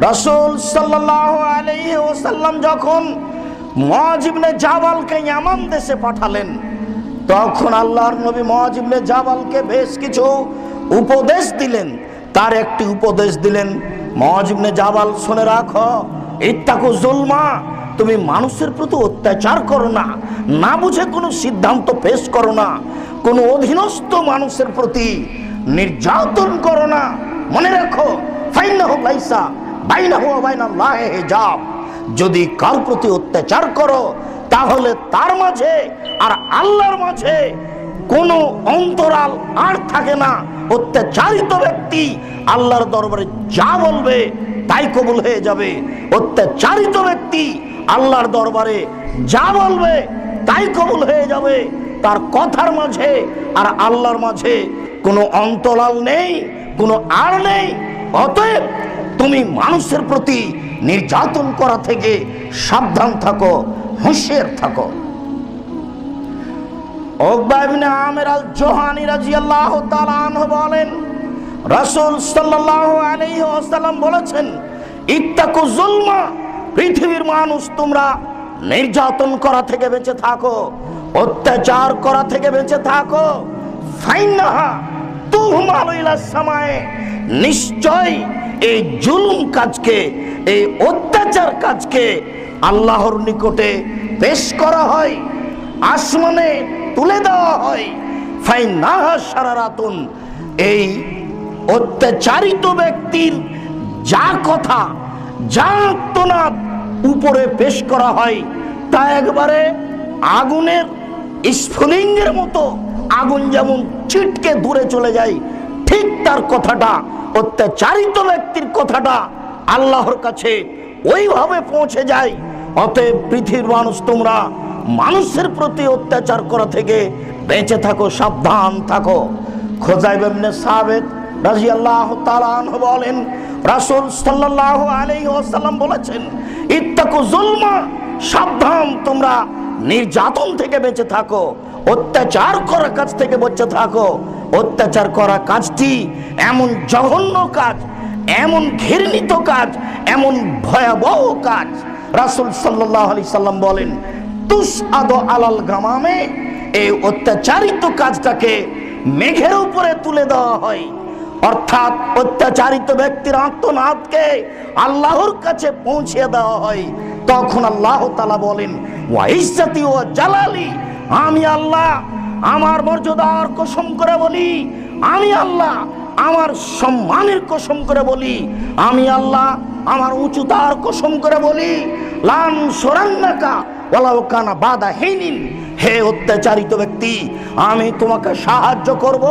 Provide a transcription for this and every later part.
রাসূল সাল্লাল্লাহু আলাইহি ওয়াসাল্লাম যখন মহাজিবনে জাবালকে ইয়ামান দেশে পাঠালেন, তখন আল্লাহর নবী মহাজিবনে জাবালকে বেশ কিছু উপদেশ দিলেন। তার একটি উপদেশ দিলেন মহাজিবনে জাবাল, শুনে রাখো, ইত্তাকু জুলমা, তুমি মানুষের প্রতি অত্যাচার করো না না বুঝে কোনো সিদ্ধান্ত পেশ করো না, কোনো অধীনস্থ মানুষের প্রতি নির্যাতন করো না। মনে রাখো লাইসা বাইনাহু ওয়া বাইনাল্লাহি যদি কার প্রতি অত্যাচার করো, তাহলে তার মাঝে আর আল্লাহর মাঝে কোনো অন্তরাল আর থাকে না। অত্যাচারিত ব্যক্তি আল্লাহর দরবারে যা বলবে তাই কবুল হয়ে যাবে। অত্যাচারিত ব্যক্তি আল্লাহর দরবারে যা বলবে তাই কবুল হয়ে যাবে। তার কথার মাঝে আর আল্লাহর মাঝে কোনো অন্তরাল নেই, কোনো আর নেই। অতএব তুমি মানুষের প্রতি নির্যাতন করা থেকে সাবধান থাকো, হুঁশিয়ার থাকো। বলেন, রাসূল বলেছেন পৃথিবীর মানুষ তোমরা নির্যাতন করা থেকে বেঁচে থাকো, অত্যাচার করা থেকে বেঁচে থাকো। ফাইনাহা নিশ্চয় এই জুলুম কাজকে, এই অত্যাচার কাজকে আল্লাহর নিকটে পেশ করা হয়, আসমানে তুলে দেওয়া হয়। ফাইনাহা সারারাতুন, এই অত্যাচারিত ব্যক্তির যা কথা, যা আত্মনাদ উপরে পেশ করা হয়, তা একবারে আগুনের স্ফুলিঙ্গের মতো, আগুন যেমন ছিটকে দূরে চলে যায় ঠিক তার কথাটা, অত্যাচারিত ব্যক্তির কথাটা আল্লাহর কাছে ওইভাবে পৌঁছে যায়। অতএব পৃথিবীর মানুষ তোমরা মানুষের প্রতি অত্যাচার করা থেকে বেঁচে থাকো, সাবধান থাকো। খোজাইব ইবনে সাবেত রাদিয়াল্লাহু তাআলা আনহু বলেন, রাসূল সাল্লাল্লাহু আলাইহি ওয়াসাল্লাম বলেছেন, ইত্তাকু যুলমা, সাবধান তোমরা নির্যাতন থেকে বেঁচে থাকো, অত্যাচার করার কাছ থেকে বেঁচে থাকো। অত্যাচার করা কাজটি এমন জঘন্য কাজ, এমন ঘৃণিত কাজ, এমন ভয়াবহ কাজ। রাসূল আলাইহি সাল্লাম বলেন, তুস আদো আলাল গামামে, এই অত্যাচারিত কাজটাকে মেঘের উপরে তুলে দেওয়া হয়। অর্থাৎ অত্যাচারিত ব্যক্তির আত্মনাথকে আল্লাহর কাছে পৌঁছে দেওয়া হয়। তখন আল্লাহ তালা বলেন ও জালালি, আমি আল্লাহ আমার মর্যাদার কসম করে বলি, আমি আল্লাহ আমার সম্মানের কসম করে বলি, আমি আল্লাহ আমার উঁচুতার কসম করে বলি, লান সোরান্নাকা ওলাউকানা কানা বাদা হেনিন। হে অত্যাচারিত ব্যক্তি, আমি তোমাকে সাহায্য করব।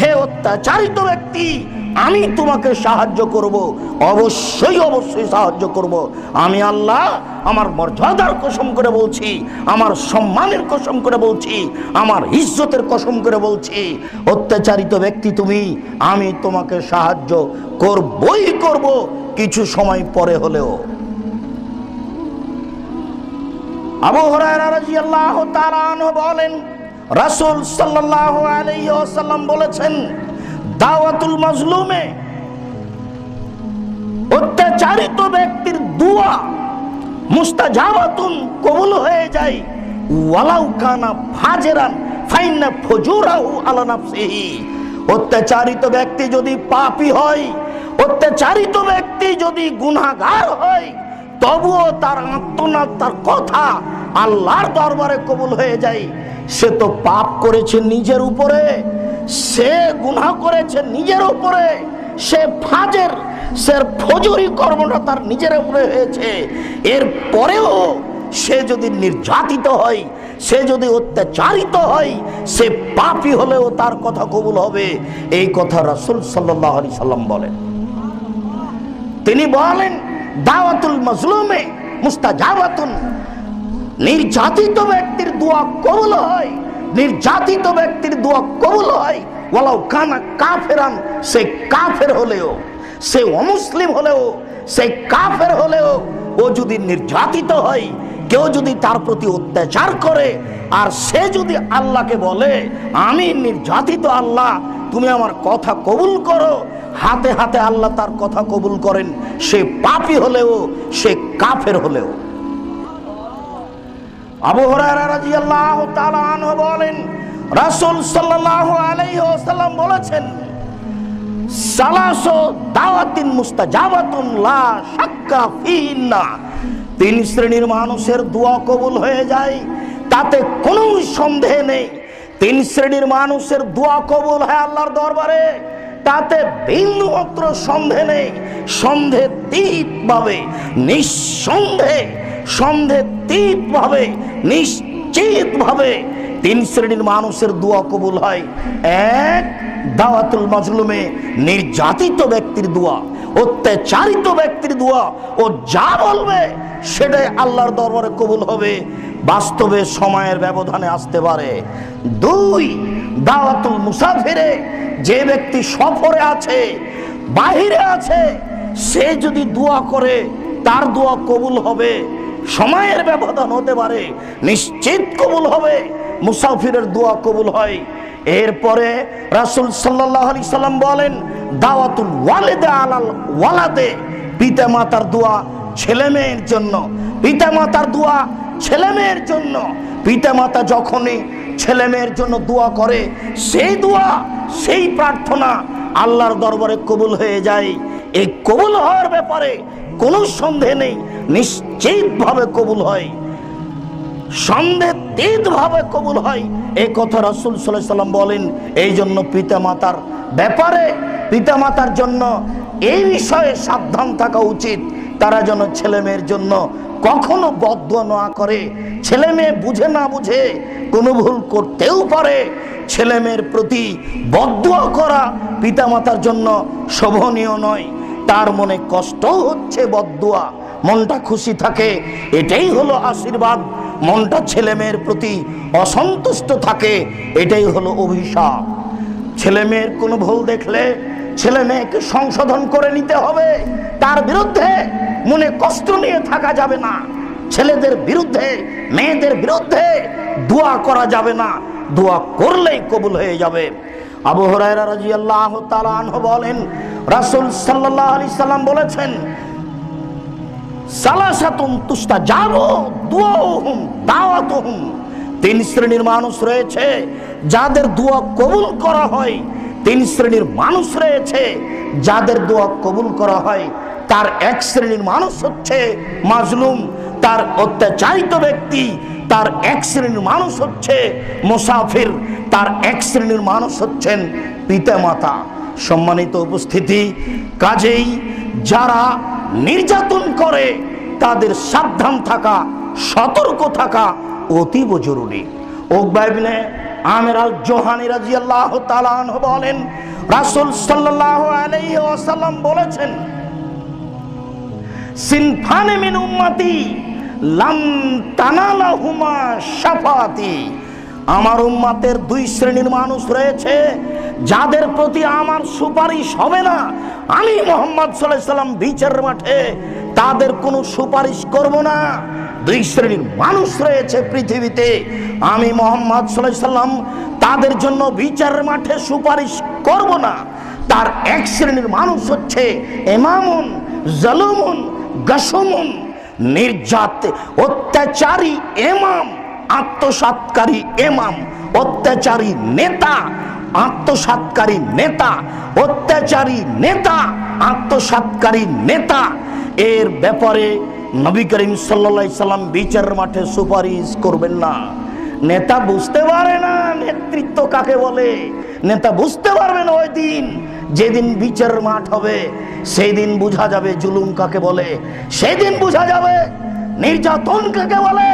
হে অত্যাচারিত ব্যক্তি আমি তোমাকে সাহায্য করব, অবশ্যই অবশ্যই সাহায্য করব। আমি আল্লাহ আমার মর্যাদার কসম করে বলছি, আমার সম্মানের কসম করে বলছি, আমার ইজ্জতের কসম করে বলছি। অত্যাচারিত ব্যক্তি তুমি, আমি তোমাকে সাহায্য করবই করব কিছু সময় পরে হলেও। বলেন, রাসূল আলাইহি ওয়াসাল্লাম বলেছেন দাওয়াতুল মাজলুমে অত্যাচারিত ব্যক্তির দোয়া মুস্তাজাবাতুন কবুল হয়ে যায়। ওয়ালাউ কানা ফাজেরান, ফাইন্না ফজুরাহু আলা নাফসিহি। অত্যাচারিত ব্যক্তি যদি পাপী হয়, অত্যাচারিত ব্যক্তি যদি গুনাহগার হয়, তবুও তার আত্মনাথ তার কথা আল্লাহর দরবারে কবুল হয়ে যায়। সে তো পাপ করেছে নিজের উপরে। সে গুনাহ করেছে নিজের উপরে, সে ফাজের, সে ফজরি কর্মটা তার নিজের উপরে হয়েছে। এর পরেও সে যদি নির্যাতিত হয়, সে যদি অত্যাচারিত হয়, সে পাপি হলেও তার কথা কবুল হবে। এই কথা রাসূল আলাইহি সাল্লাম বলেন। তিনি বলেন, দাওয়াতুল মাজলুমে মুস্তাজাবাতুন, নির্যাতিত ব্যক্তির দোয়া কবুল হয়। নির্যাতিত ব্যক্তির দোয়া কবুল হয়। ওয়ালাউ কানা কাফেরান, সে কাফের হলেও, সে অমুসলিম হলেও, সে কাফের হলেও ও যদি নির্যাতিত হয়, কেউ যদি তার প্রতি অত্যাচার করে, আর সে যদি আল্লাহকে বলে, আমি নির্যাতিত আল্লাহ, তুমি আমার কথা কবুল করো। হাতে হাতে আল্লাহ তার কথা কবুল করেন, সে পাপি হলেও, সে কাফের হলেও। বলেন, রাসূল সাল্লাল্লাহু আলাইহি ওয়াসাল্লাম বলেছেন, সালাসো দাওয়াতিন মুস্তাজাবাতুন লা শাক্কা ফিহিন্না। তিন শ্রেণির মানুষের দোয়া কবুল হয়ে যায়, তাতে কোনো সন্দেহ নেই। তিন শ্রেণির মানুষের দোয়া কবুল হয় আল্লাহর দরবারে, তাতে বিন্দু মাত্র সন্দেহ নেই। সন্দেহ তীত ভাবে নিঃসন্দেহে সন্দেহ তীত ভাবে নিশ্চিত ভাবে তিন শ্রেণির মানুষের দোয়া কবুল হয়। এক, দাওয়াতুল মাজলুমে নির্যাতিত ব্যক্তির দোয়া, অত্যাচারিত ব্যক্তির দোয়া। ও যা বলবে, সেটাই আল্লাহর দরবারে কবুল হবে। বাস্তবে সময়ের ব্যবধানে আসতে পারে। দুই, দাওয়াতুল মুসাফিরে, যে ব্যক্তি সফরে আছে, বাহিরে আছে, সে যদি দোয়া করে, তার দোয়া কবুল হবে। সময়ের ব্যবধান হতে পারে। নিশ্চিত কবুল হবে, মুসাফিরের দোয়া কবুল হয়। এরপরে রাসূল সাল্লাল্লাহু আলাইহি সাল্লাম বলেন, দাওয়াতুল ওয়ালেদে আলাল ওয়ালাদে পিতা মাতার দোয়া ছেলে মেয়ের জন্য। পিতা মাতার দোয়া ছেলে মেয়ের জন্য। পিতা মাতা যখনই ছেলে মেয়ের জন্য দোয়া করে, সেই দোয়া, সেই প্রার্থনা আল্লাহর দরবারে কবুল হয়ে যায়। এই কবুল হওয়ার ব্যাপারে কোনো সন্দেহ নেই, নিশ্চিতভাবে কবুল হয়। সন্দেহ ভাবে কবুল হয়। এই কথা রাসূল সাল্লাম বলেন এই জন্য পিতা মাতার ব্যাপারে পিতা মাতার জন্য এই বিষয়ে সাবধান থাকা উচিত। তারা যেন ছেলে মেয়ের জন্য কখনো বদ্ধ না করে। ছেলে মেয়ে বুঝে না বুঝে কোনো ভুল করতেও পারে। ছেলে মেয়ের প্রতি বদ্ধ করা পিতা মাতার জন্য শোভনীয় নয়। তার মনে কষ্ট হচ্ছে বদুয়া। মনটা খুশি থাকে, এটাই হলো আশীর্বাদ। মনটা ছেলে মেয়ের প্রতি অসন্তুষ্ট থাকে, এটাই হলো অভিশাপ। ছেলে মেয়ের কোনো ভুল দেখলে ছেলে মেয়েকে সংশোধন করে নিতে হবে। তার বিরুদ্ধে মনে কষ্ট নিয়ে থাকা যাবে না। ছেলেদের বিরুদ্ধে, মেয়েদের বিরুদ্ধে দোয়া করা যাবে না। দোয়া করলেই কবুল হয়ে যাবে। আনহু বলেন তুস্তা তিন শ্রেণির মানুষ রয়েছে, যাদের দোয়া কবুল করা হয়, তিন শ্রেণির মানুষ রয়েছে, যাদের দোয়া কবুল করা হয়, তার এক শ্রেণির মানুষ হচ্ছে মাজলুম, তার অত্যাচারিত ব্যক্তি, তার এক শ্রেণির মানুষ হচ্ছে মুসাফির। তার এক শ্রেণির মানুষ হচ্ছেন পিতামাতা। সম্মানিত উপস্থিতি, কাজেই যারা নির্যাতন করে, তাদের সাবধান থাকা, সতর্ক থাকা অতীব জরুরি। ওকবাইবিনে আমের আল জোহানি রাজিয়াল্লাহ তালান বলেন, রাসূল সাল্লাল্লাহু আলাইহি ওয়াসাল্লাম বলেছেন, সিনফানে মিন উম্মতি লাম তানালাহুমা শাফাতি আমার উম্মাতের দুই শ্রেণির মানুষ রয়েছে, যাদের প্রতি আমার সুপারিশ হবে না। আমি মোহাম্মদ সাল্লাম বিচারের মাঠে তাদের কোনো সুপারিশ করব না। দুই শ্রেণির মানুষ রয়েছে পৃথিবীতে। আমি মোহাম্মদ সাল্লাম তাদের জন্য বিচারের মাঠে সুপারিশ করব না। তার এক শ্রেণির মানুষ হচ্ছে এমামুন জলুমুন, গাসমুন, নির্যাত, অত্যাচারী এমাম আত্মসাতকারী এমাম অত্যাচারী নেতা, আত্মসাতকারী নেতা, অত্যাচারী নেতা, আত্মসাতকারী নেতা। এর ব্যাপারে নবী করিম সাল্লা সাল্লাম বিচারের মাঠে সুপারিশ করবেন না। নেতা বুঝতে পারে না নেতৃত্ব কাকে বলে। নেতা বুঝতে পারবে না ওই দিন, যেদিন বিচার মাঠ হবে সেই দিন বোঝা যাবে জুলুম কাকে বলে। সেই দিন বোঝা যাবে নির্যাতন কাকে বলে।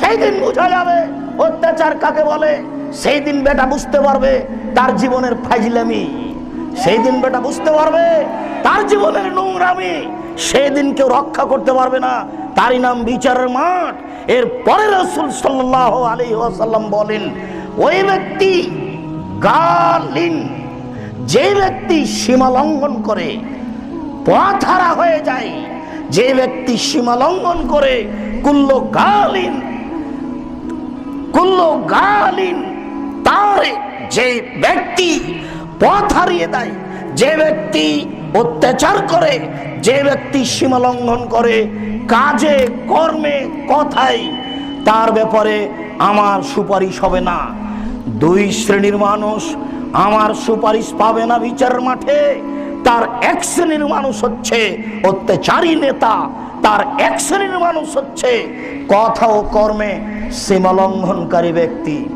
সেই দিন বোঝা যাবে অত্যাচার কাকে বলে। সেই দিন বেটা বুঝতে পারবে তার জীবনের ফাইজলামি। সেই দিন বেটা বুঝতে পারবে তার জীবনের নোংরামি। সেই দিন কেউ রক্ষা করতে পারবে না। তারই নাম বিচারের মাঠ। এর পরে রসুল সাল্লাহ আলী ওয়াসাল্লাম বলেন, ওই ব্যক্তি গালিন, যে ব্যক্তি সীমা লঙ্ঘন করে পথ হয়ে যায়, যে ব্যক্তি সীমা লঙ্ঘন করে, কুল্ল গালিন কুল্ল গালিন তার যে ব্যক্তি পথ হারিয়ে দেয়, যে ব্যক্তি অত্যাচার করে, যে ব্যক্তি সীমা লঙ্ঘন করে, কাজে, কর্মে, কথায়, তার ব্যাপারে আমার সুপারিশ হবে না। দুই শ্রেণির মানুষ আমার সুপারিশ পাবে না বিচারের মাঠে। তার এক শ্রেণির মানুষ হচ্ছে অত্যাচারী নেতা। তার এক শ্রেণির মানুষ হচ্ছে কথা ও কর্মে সীমা লঙ্ঘনকারী ব্যক্তি।